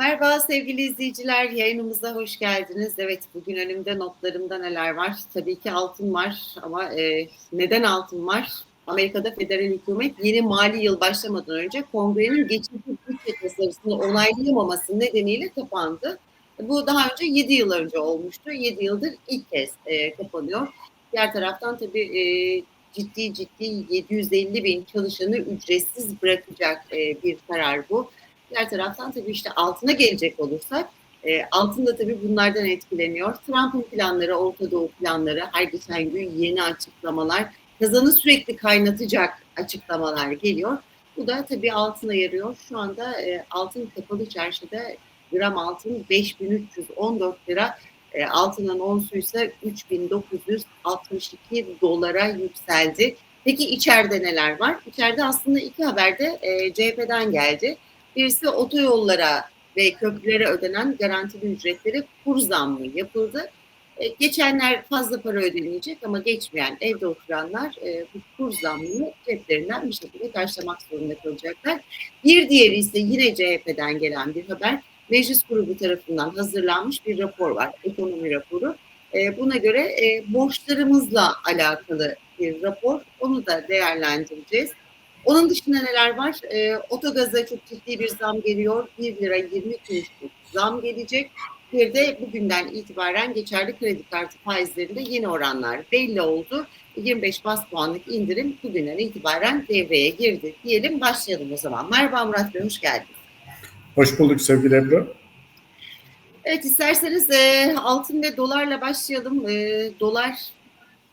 Merhaba sevgili izleyiciler, yayınımıza hoş geldiniz. Evet, bugün önümde notlarımda neler var? Tabii ki altın var ama e, neden altın var? Amerika'da federal hükümet yeni mali yıl başlamadan önce kongrenin geçici bütçe tasarısını onaylayamaması nedeniyle kapandı. Bu daha önce 7 yıl önce olmuştu. 7 yıldır ilk kez e, kapanıyor. Diğer taraftan tabii e, ciddi ciddi 750 bin çalışanı ücretsiz bırakacak e, bir karar bu. Diğer taraftan tabii işte altına gelecek olursak e, altın da tabii bunlardan etkileniyor. Trump'ın planları, Orta Doğu planları, her geçen gün yeni açıklamalar, kazanı sürekli kaynatacak açıklamalar geliyor. Bu da tabii altına yarıyor. Şu anda e, altın kapalı çarşıda gram altın 5314 lira, e, altının onsu ise 3962 dolara yükseldi. Peki içeride neler var? İçeride aslında iki haber de e, CHP'den geldi. Birisi otoyollara ve köprülere ödenen garantili ücretleri kur zammı yapıldı. E, geçenler fazla para ödenecek ama geçmeyen evde oturanlar e, bu kur zammını ceplerinden bir şekilde karşılamak zorunda kalacaklar. Bir diğeri ise yine CHP'den gelen bir haber. Meclis grubu tarafından hazırlanmış bir rapor var, ekonomi raporu. E, buna göre borçlarımızla alakalı bir rapor. Onu da değerlendireceğiz. Onun dışında neler var? E, otogaza çok ciddi bir zam geliyor. 1 lira 20 kuruşluk zam gelecek. Bir de bugünden itibaren geçerli kredi kartı faizlerinde yeni oranlar belli oldu. 25 bas puanlık indirim bugünden itibaren devreye girdi. Diyelim başlayalım o zaman. Merhaba Murat Bey, hoş geldiniz. Hoş bulduk sevgili Ebru. Evet isterseniz e, altın ve dolarla başlayalım. E, dolar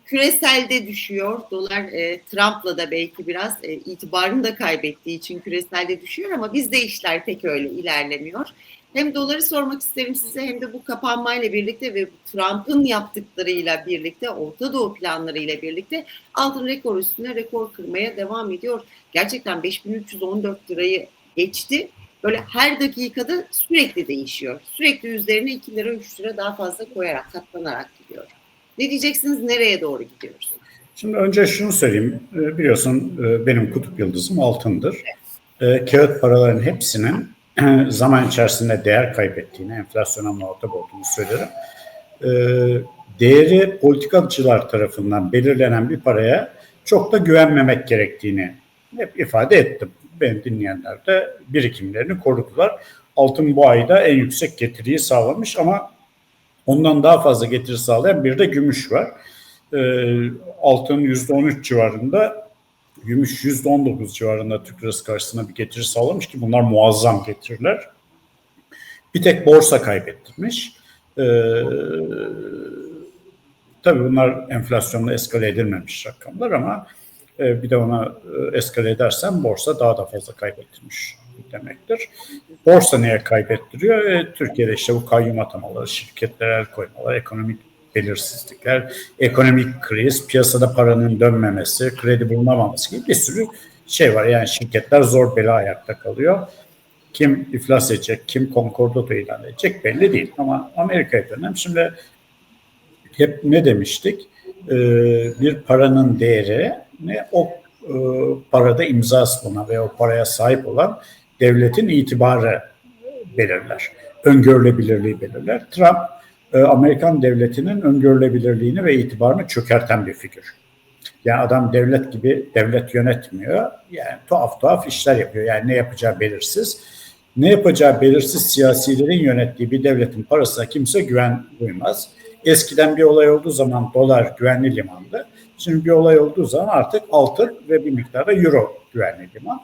küreselde düşüyor. Dolar e, Trump'la da belki biraz e, itibarını da kaybettiği için küreselde düşüyor ama bizde işler pek öyle ilerlemiyor. Hem doları sormak isterim size hem de bu kapanmayla birlikte ve Trump'ın yaptıklarıyla birlikte, Orta Doğu planlarıyla birlikte altın rekor üstüne rekor kırmaya devam ediyor. Gerçekten 5314 lirayı geçti. Böyle her dakikada sürekli değişiyor. Sürekli üzerine 2 lira 3 lira daha fazla koyarak, katlanarak gidiyor. Ne diyeceksiniz? Nereye doğru gidiyoruz? Şimdi önce şunu söyleyeyim. Ee, biliyorsun e, benim kutup yıldızım altındır. Evet. Kağıt paraların hepsinin zaman içerisinde değer kaybettiğini, enflasyona muhatap olduğunu söylerim. Ee, değeri politikacılar tarafından belirlenen bir paraya çok da güvenmemek gerektiğini hep ifade ettim. Benim dinleyenler de birikimlerini korudular. Altın bu ayda en yüksek getiriyi sağlamış ama ondan daha fazla getiri sağlayan bir de gümüş var. Ee, altın %13 civarında, gümüş %19 civarında Türk lirası karşısında bir getiri sağlamış ki bunlar muazzam getiriler. Bir tek borsa kaybettirmiş. Ee, tabii bunlar enflasyonla eskale edilmemiş rakamlar ama e, bir de ona e, eskale edersen borsa daha da fazla kaybettirmiş demektir. Borsa neye kaybettiriyor? E, Türkiye'de işte bu kayyum atamaları, şirketlere el koymalar, ekonomik belirsizlikler, ekonomik kriz, piyasada paranın dönmemesi, kredi bulunamaması gibi bir sürü şey var. Yani şirketler zor bela ayakta kalıyor. Kim iflas edecek, kim konkordato ilan edecek belli değil. Ama Amerika'ya dönem. Şimdi hep ne demiştik? Ee, bir paranın değeri ne o e, parada imzası bulunan ve o paraya sahip olan devletin itibarı belirler. Öngörülebilirliği belirler. Trump e, Amerikan devletinin öngörülebilirliğini ve itibarını çökerten bir figür. Yani adam devlet gibi devlet yönetmiyor. Yani tuhaf tuhaf işler yapıyor. Yani ne yapacağı belirsiz. Ne yapacağı belirsiz siyasilerin yönettiği bir devletin parasına kimse güven duymaz. Eskiden bir olay olduğu zaman dolar güvenli limandı. Şimdi bir olay olduğu zaman artık altın ve bir miktarda euro güvenli liman.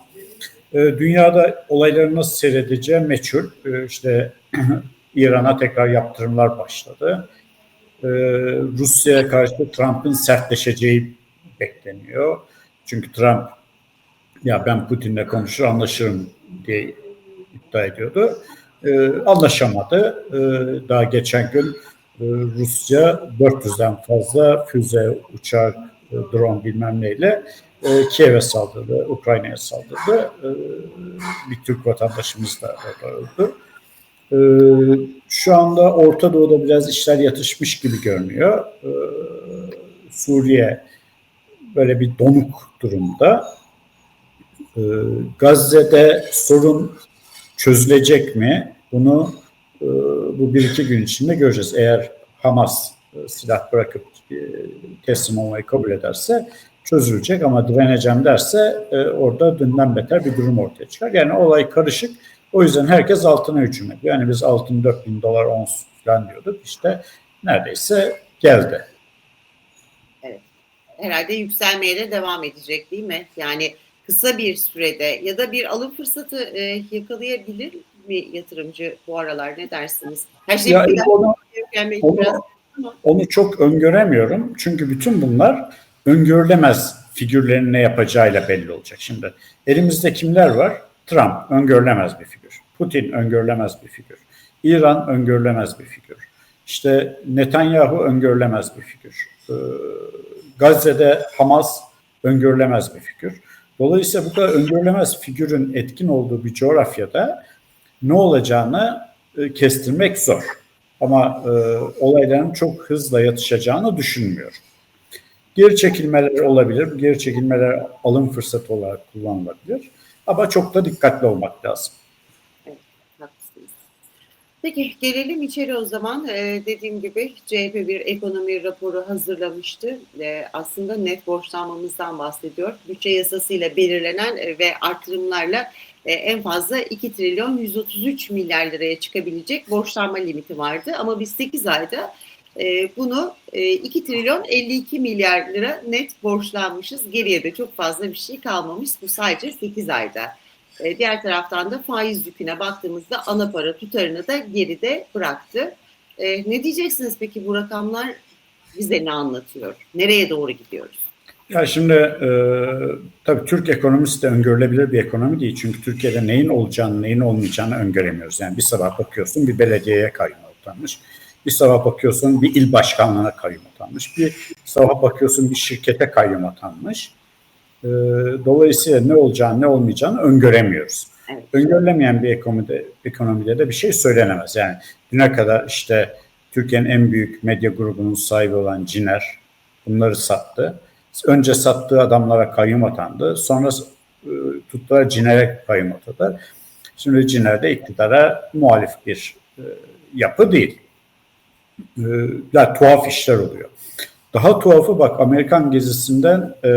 Dünyada olayları nasıl seyredeceği meçhul. İşte İran'a tekrar yaptırımlar başladı. Rusya'ya karşı Trump'ın sertleşeceği bekleniyor. Çünkü Trump ya ben Putin'le konuşur anlaşırım diye iddia ediyordu. Anlaşamadı. Daha geçen gün Rusya 400'den fazla füze, uçak, drone bilmem neyle Kiev'e saldırdı, Ukrayna'ya saldırdı. Bir Türk vatandaşımız da orada öldü. Şu anda Orta Doğu'da biraz işler yatışmış gibi görünüyor. Suriye böyle bir donuk durumda. Gazze'de sorun çözülecek mi? Bunu e, bu bir iki gün içinde göreceğiz. Eğer Hamas e, silah bırakıp e, teslim olmayı kabul ederse çözülecek ama direneceğim derse e, orada dünden beter bir durum ortaya çıkar. Yani olay karışık. O yüzden herkes altına hücum ediyor. Yani biz altın 4 bin dolar ons falan diyorduk. İşte neredeyse geldi. Herhalde yükselmeye de devam edecek değil mi? Yani kısa bir sürede ya da bir alım fırsatı e, yakalayabilir mi yatırımcı bu aralar ne dersiniz? Her şey Ya, bir onu- onu- biraz Onu çok öngöremiyorum. Çünkü bütün bunlar öngörülemez figürlerin ne yapacağıyla belli olacak. Şimdi elimizde kimler var? Trump öngörülemez bir figür. Putin öngörülemez bir figür. İran öngörülemez bir figür. İşte Netanyahu öngörülemez bir figür. Ee, Gazze'de Hamas öngörülemez bir figür. Dolayısıyla bu kadar öngörülemez figürün etkin olduğu bir coğrafyada ne olacağını e, kestirmek zor. Ama e, olayların çok hızla yatışacağını düşünmüyorum. Geri çekilmeler olabilir. Geri çekilmeler alım fırsatı olarak kullanılabilir. Ama çok da dikkatli olmak lazım. Haklısınız. Peki gelelim içeri o zaman. Ee, dediğim gibi CHP bir ekonomi raporu hazırlamıştı. Ee, aslında net borçlanmamızdan bahsediyor. Bütçe yasasıyla belirlenen e, ve artırımlarla e, en fazla 2 trilyon 133 milyar liraya çıkabilecek borçlanma limiti vardı. Ama biz 8 ayda e, bunu e, 2 trilyon 52 milyar lira net borçlanmışız. Geriye de çok fazla bir şey kalmamış. Bu sadece 8 ayda. E, Diğer taraftan da faiz yüküne baktığımızda ana para tutarını da geride bıraktı. E, ne diyeceksiniz peki bu rakamlar bize ne anlatıyor? Nereye doğru gidiyoruz? Ya şimdi e, tabii Türk ekonomisi de öngörülebilir bir ekonomi değil. Çünkü Türkiye'de neyin olacağını, neyin olmayacağını öngöremiyoruz. Yani bir sabah bakıyorsun bir belediyeye kayyum atanmış. Bir sabah bakıyorsun bir il başkanlığına kayyum atanmış. Bir sabah bakıyorsun bir şirkete kayyum atanmış. E, dolayısıyla ne olacağını, ne olmayacağını öngöremiyoruz. Evet. Öngörülemeyen bir ekonomide, ekonomide de bir şey söylenemez. Yani düne kadar işte Türkiye'nin en büyük medya grubunun sahibi olan Ciner bunları sattı. Önce sattığı adamlara kayyum atandı. Sonra e, tuttular Ciner'e kayyum atadılar. Şimdi Ciner de iktidara muhalif bir e, yapı değil. E, ya, tuhaf işler oluyor. Daha tuhafı bak Amerikan gezisinden e,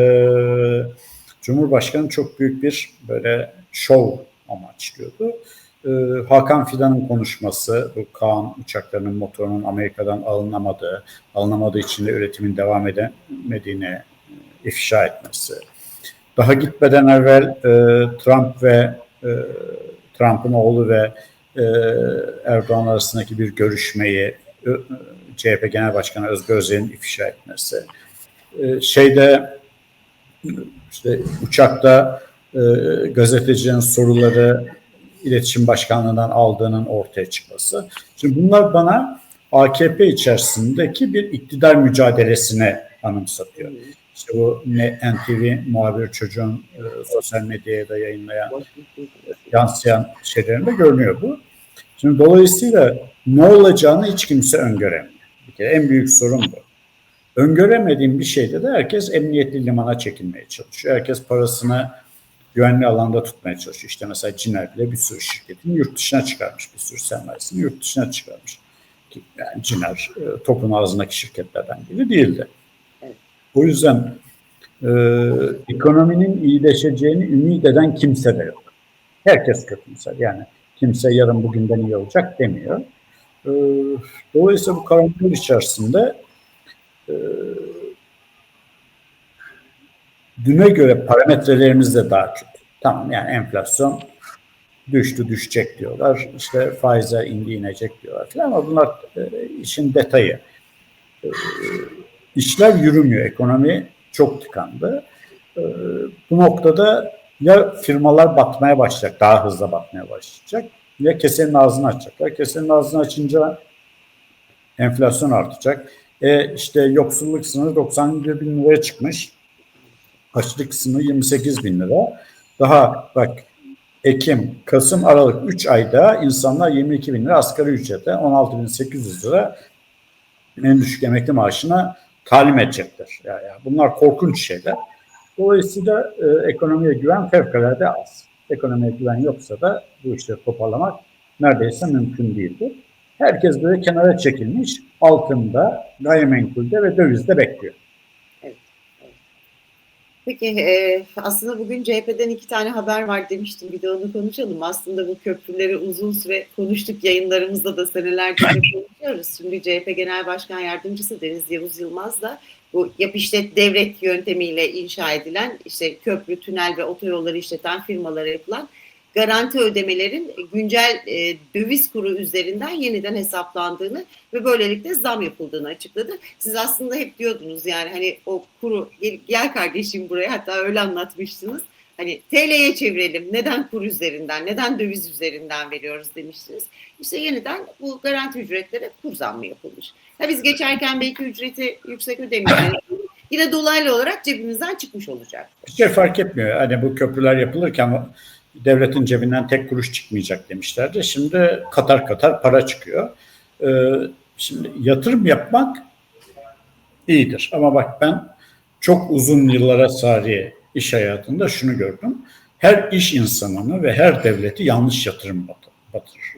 Cumhurbaşkanı çok büyük bir böyle şov amaçlıyordu. E, Hakan Fidan'ın konuşması, bu Kaan uçaklarının motorunun Amerika'dan alınamadığı, alınamadığı için de üretimin devam edemediğini ifşa etmesi. Daha gitmeden evvel e, Trump ve e, Trump'ın oğlu ve e, Erdoğan arasındaki bir görüşmeyi e, CHP Genel Başkanı Özgür Özel'in ifşa etmesi. E, şeyde işte uçakta e, gazetecilerin soruları iletişim başkanlığından aldığının ortaya çıkması. Şimdi bunlar bana AKP içerisindeki bir iktidar mücadelesine anımsatıyor. İşte bu NTV muhabir çocuğun e, sosyal medyaya da yayınlayan, yansıyan şeylerinde görünüyor bu. Şimdi dolayısıyla ne olacağını hiç kimse öngöremiyor. Bir en büyük sorun bu. Öngöremediğim bir şeyde de herkes emniyetli limana çekilmeye çalışıyor. Herkes parasını güvenli alanda tutmaya çalışıyor. İşte mesela Ciner bile bir sürü şirketin yurt dışına çıkarmış. Bir sürü sermayesini yurt dışına çıkarmış. Yani Ciner e, topun ağzındaki şirketlerden biri değildi. O yüzden e, ekonominin iyileşeceğini ümit eden kimse de yok. Herkes kötümser. Yani kimse yarın bugünden iyi olacak demiyor. E, dolayısıyla bu karanlık içerisinde e, düne göre parametrelerimiz de daha kötü. Tamam yani enflasyon düştü düşecek diyorlar. İşte faizler indi inecek diyorlar falan ama bunlar e, işin detayı. E, işler yürümüyor. Ekonomi çok tıkandı. E, bu noktada ya firmalar batmaya başlayacak, daha hızlı batmaya başlayacak ya kesenin ağzını açacaklar. Kesenin ağzını açınca enflasyon artacak. E işte yoksulluk sınırı 91 bin liraya çıkmış. Açlık sınırı 28 bin lira. Daha bak Ekim, Kasım, Aralık 3 ayda insanlar 22 bin lira asgari ücrete 16.800 lira en düşük emekli maaşına talim edecekler. Yani bunlar korkunç şeyler. Dolayısıyla e, ekonomiye güven fevkalade az. Ekonomiye güven yoksa da bu işleri toparlamak neredeyse mümkün değildir. Herkes böyle kenara çekilmiş, altında, gayrimenkulde ve dövizde bekliyor. Peki e, aslında bugün CHP'den iki tane haber var demiştim. Bir de onu konuşalım. Aslında bu köprüleri uzun süre konuştuk. Yayınlarımızda da senelerdir de konuşuyoruz. Şimdi CHP Genel Başkan Yardımcısı Deniz Yavuz Yılmaz da bu yap işlet devlet yöntemiyle inşa edilen işte köprü, tünel ve otoyolları işleten firmalara yapılan garanti ödemelerin güncel e, döviz kuru üzerinden yeniden hesaplandığını ve böylelikle zam yapıldığını açıkladı. Siz aslında hep diyordunuz yani hani o kuru gel, gel kardeşim buraya hatta öyle anlatmıştınız. Hani TL'ye çevirelim. Neden kur üzerinden, neden döviz üzerinden veriyoruz demiştiniz. İşte yeniden bu garanti ücretlere kur zammı yapılmış. Ha biz geçerken belki ücreti yüksek ödemeyeceğiz. Yine dolaylı olarak cebimizden çıkmış olacak. Bir şey fark etmiyor. Hani bu köprüler yapılırken devletin cebinden tek kuruş çıkmayacak demişlerdi. Şimdi katar katar para çıkıyor. Ee, şimdi yatırım yapmak iyidir. Ama bak ben çok uzun yıllara sari iş hayatında şunu gördüm. Her iş insanını ve her devleti yanlış yatırım batırır.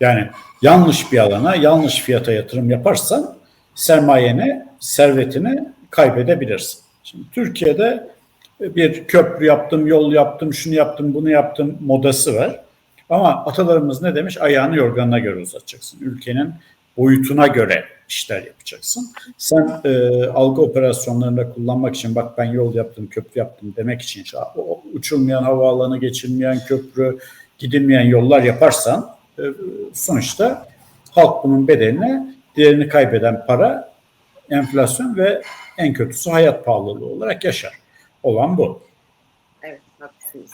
Yani yanlış bir alana, yanlış fiyata yatırım yaparsan sermayeni, servetini kaybedebilirsin. Şimdi Türkiye'de bir köprü yaptım, yol yaptım, şunu yaptım, bunu yaptım modası var. Ama atalarımız ne demiş? Ayağını yorganına göre uzatacaksın. Ülkenin boyutuna göre işler yapacaksın. Sen e, algı operasyonlarında kullanmak için bak ben yol yaptım, köprü yaptım demek için uçulmayan havaalanı, geçilmeyen köprü, gidilmeyen yollar yaparsan e, sonuçta halk bunun bedelini, değerini kaybeden para, enflasyon ve en kötüsü hayat pahalılığı olarak yaşar olan bu. Evet, haklısınız.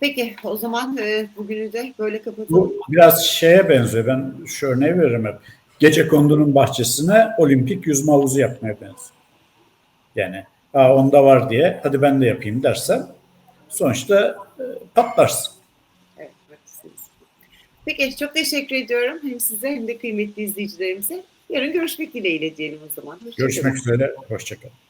Peki o zaman e, bugünü de böyle kapatalım. Bu biraz şeye benziyor. Ben şu örneği veririm hep. Gece kondunun bahçesine olimpik yüzme havuzu yapmaya benziyor. Yani Aa, onda var diye hadi ben de yapayım dersen sonuçta e, patlarsın. Evet, haklısınız. Peki çok teşekkür ediyorum hem size hem de kıymetli izleyicilerimize. Yarın görüşmek dileğiyle diyelim o zaman. Hoşça Görüşmek üzere. Hoşçakalın.